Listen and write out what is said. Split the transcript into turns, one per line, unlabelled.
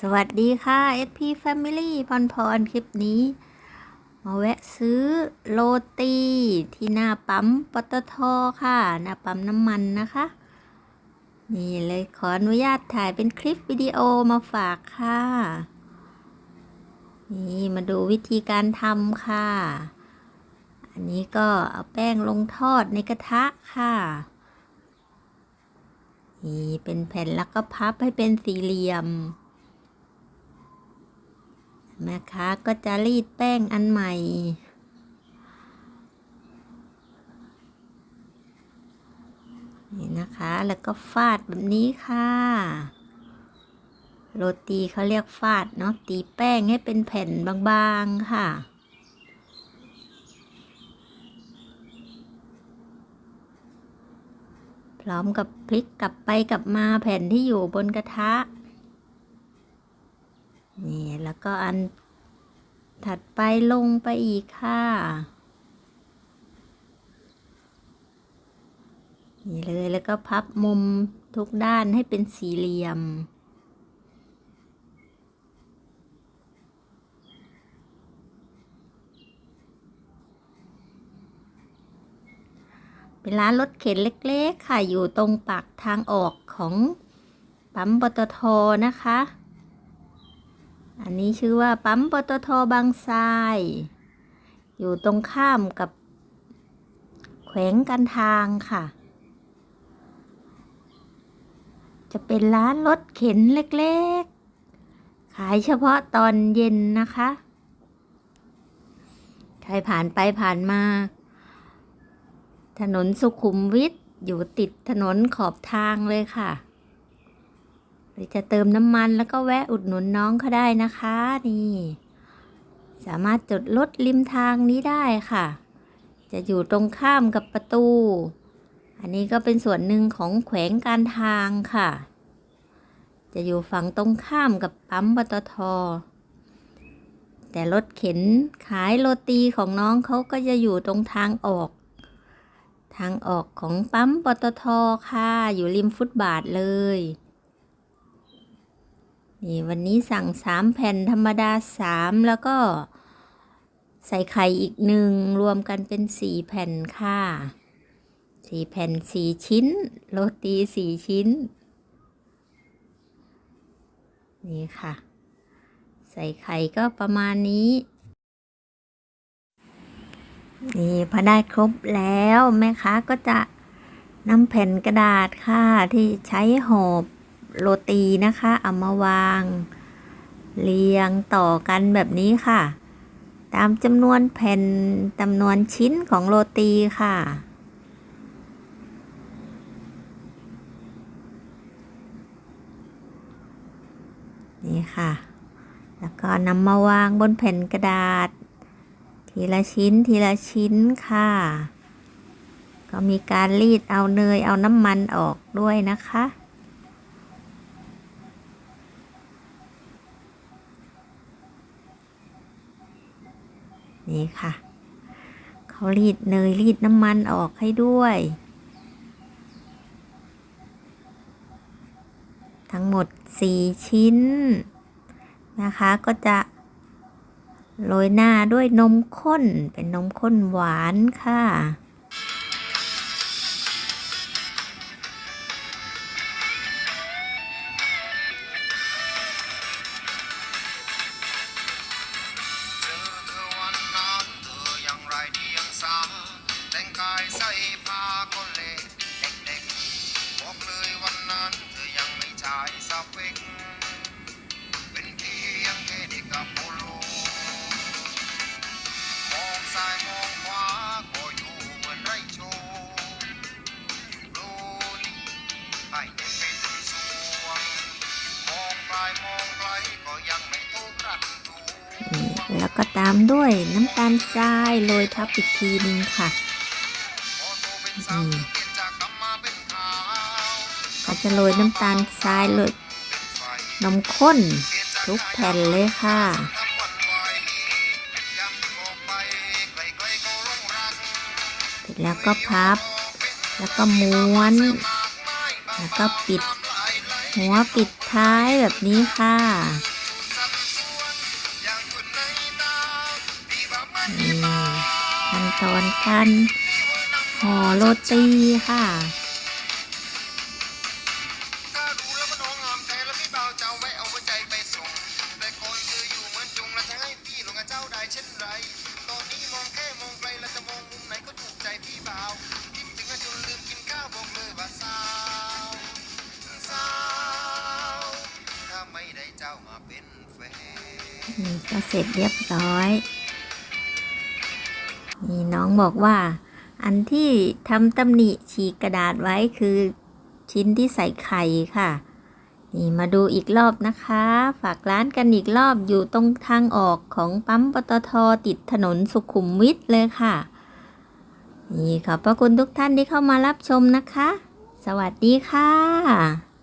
สวัสดีค่ะ SP Family พรพร คลิปนี้ มาแวะซื้อโรตีที่หน้าปั๊มปตทค่ะ หน้าปั๊มน้ำมันนะคะ นี่เลยขออนุญาตถ่ายเป็นคลิปวิดีโอมาฝากค่ะ นี่มาดูวิธีการทำค่ะ อันนี้ก็เอาแป้งลงทอดในกระทะค่ะนี่เป็นแผ่นแล้วก็พับให้เป็นสี่เหลี่ยม แม่ค้าก็จะรีดแป้งอันใหม่ นี่นะคะแล้วก็ฟาดแบบนี้ค่ะ โรตีเขาเรียกฟาดเนาะตีแป้งให้เป็นแผ่นบางๆค่ะพร้อมกับพลิกกลับไปกลับมาแผ่นที่อยู่บนกระทะ นี่แล้วก็อันถัดไปลงไปอีกค่ะ นี่เลยแล้วก็พับมุมทุกด้านให้เป็นสี่เหลี่ยม เป็นร้านรถเข็นเล็ก ๆ ค่ะ อยู่ตรงปากทางออกของปั๊มปตทนะคะ อันนี้ชื่อว่าปั๊มปตทบางทราย อยู่ตรงข้ามกับ แขวงกันทางค่ะ จะเป็นร้านรถเข็นเล็กๆ ขายเฉพาะตอนเย็นนะคะ ใครผ่านไปผ่านมา ถนนสุขุมวิทอยู่ติดถนนขอบทางเลยค่ะ หรือจะเติมน้ำมันแล้วก็แวะอุดหนุนน้องเขาได้นะคะนี่ สามารถจดรถริมทางนี้ได้ค่ะ จะอยู่ตรงข้ามกับประตู อันนี้ก็เป็นส่วนหนึ่งของแขวงการทางค่ะ จะอยู่ฝั่งตรงข้ามกับปั๊มปตทแต่รถเข็นขายโรตีของน้องเขาก็จะอยู่ตรงทางออก ทางออกของปั๊มปตทค่ะ อยู่ริมฟุตบาทเลย นี่วันนี้สั่งสามแผ่นธรรมดาสามแล้วก็ใส่ไข่อีกหนึ่งรวมกันเป็นสี่แผ่นค่ะสี่แผ่นสี่ชิ้น โรตีสี่ชิ้น นี่ค่ะ ใส่ไข่ก็ประมาณนี้ นี่พอได้ครบแล้วแม่ค้าก็จะนำแผ่นกระดาษค่ะที่ใช้ห่อ โรตีนะคะ เอามาวาง เรียงต่อกันแบบนี้ค่ะ ตามจำนวนแผ่นจำนวนชิ้นของโรตีค่ะ นี่ค่ะ แล้วก็นำมาวางบนแผ่นกระดาษ ทีละชิ้นทีละชิ้นค่ะก็มีการรีดเอาเนยเอาน้ำมันออกด้วยนะคะ นี่ค่ะ เขารีดเนยรีดน้ำมันออกให้ด้วย ทั้งหมด 4 ชิ้น นะคะก็จะโรยหน้าด้วยนมข้นเป็นนมข้นหวานค่ะ
กายใส่ผ้าก็เล็กเด็กๆบอกเลยวันนั้นเธอยังไม่ชายสเปกเป็นเพียงแค่เด็กกับโปโลมองซ้ายมองขวาก็อยู่เหมือนไรโชว์โลลีให้เด็กเป็นสวงมองปลายมองไกลก็ยังไม่โตกรันดู
แล้วก็ตามด้วยน้ำตาลทรายโรยทับอีกทีนึงค่ะ
อืม
ก็จะโรยน้ำตาลทรายเลยนมข้น ทุกแผ่นเลยค่ะเสร็จแล้วก็พับ แล้วก็ม้วน แล้วก็ปิด หัวปิดท้ายแบบนี้ค่ะ
สัดส่วนอย่างอนกัน
นี่ขั้นตอนการ ห่อโรตีค่ะ
ถ้าดูแล้วมันน้องงามแท้แล้วพี่เบาจะเอาไว้เอาหัวใจไปส่งแต่คอยเธออยู่เหมือนจุงแล้วจะให้พี่ลงกับเจ้าได้เช่นไรตอนนี้มองแค่มองไกลแล้วจะมองมุมไหนก็ถูกใจพี่เบาคิดถึงกันจนลืมกินข้าวบอกเลยว่าสาวสาวถ้าไม่ได้เจ้ามาเป็นแฟน
นี่ก็เสร็จเรียบร้อย นี่น้องบอกว่า อันที่ทำตำหนิฉีกกระดาษไว้คือชิ้นที่ใส่ไข่ค่ะ นี่มาดูอีกรอบนะคะ ฝากร้านกันอีกรอบอยู่ตรงทางออกของปั๊มปตทติดถนนสุขุมวิทเลยค่ะ นี่ขอบพระคุณทุกท่านที่เข้ามารับชมนะคะ สวัสดีค่ะ